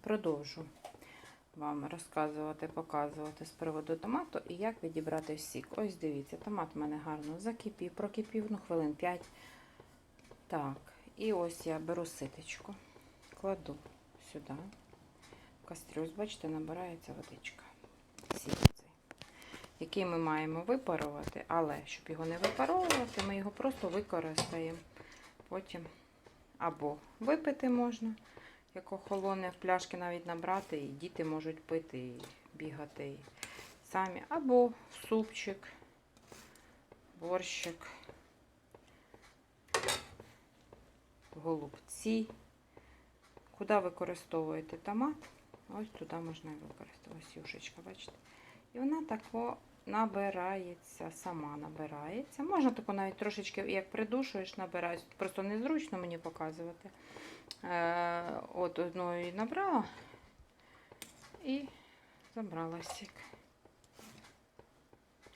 продовжу вам розказувати, показувати з приводу томату і як відібрати сік. Ось дивіться, томат у мене гарно закипів, прокипів, ну хвилин 5. Так, і ось я беру ситечку, кладу сюди. В кастрюлю, бачите, набирається водичка. Сік цей, який ми маємо випарувати, але щоб його не випаровувати, ми його просто використаємо потім або випити можна, як охолоне в пляшки навіть набрати, і діти можуть пити і бігати і самі, або супчик, борщик, голубці. Куди використовуєте томат, ось туди можна використовувати. Ось юшечка, бачите? І вона тако набирається, сама набирається. Можна тако навіть трошечки, як придушуєш, набирається. Просто незручно мені показувати. Е, от одної набрала і забрала сік.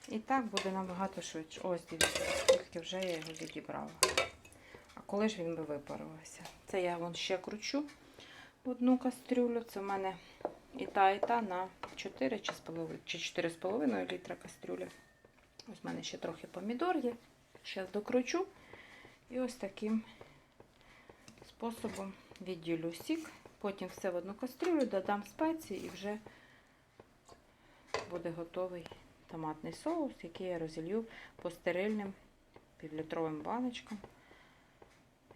І так буде набагато швидше. Ось дивіться, скільки вже я його відібрала. А коли ж він би випарувався? Це я вон ще кручу одну кастрюлю. Це в мене і та, і та на 4 чи, з полови- чи 4,5 літра кастрюля. Ось в мене ще трохи помідор є. Зараз докручу. І ось таким способом відділю сік. Потім все в одну кастрюлю, додам спеції і вже буде готовий томатний соус, який я розілью по стерильним півлітровим баночкам.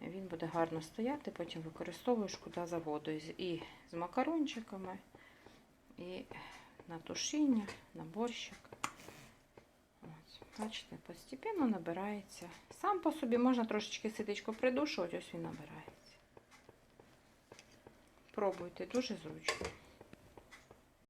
Він буде гарно стояти, потім використовуєш куди заводу. І з макарончиками, і на тушіння, на борщик. От, бачите, постепенно набирається. Сам по собі можна трошечки ситечко придушувати, ось він набирається. Пробуйте, дуже зручно.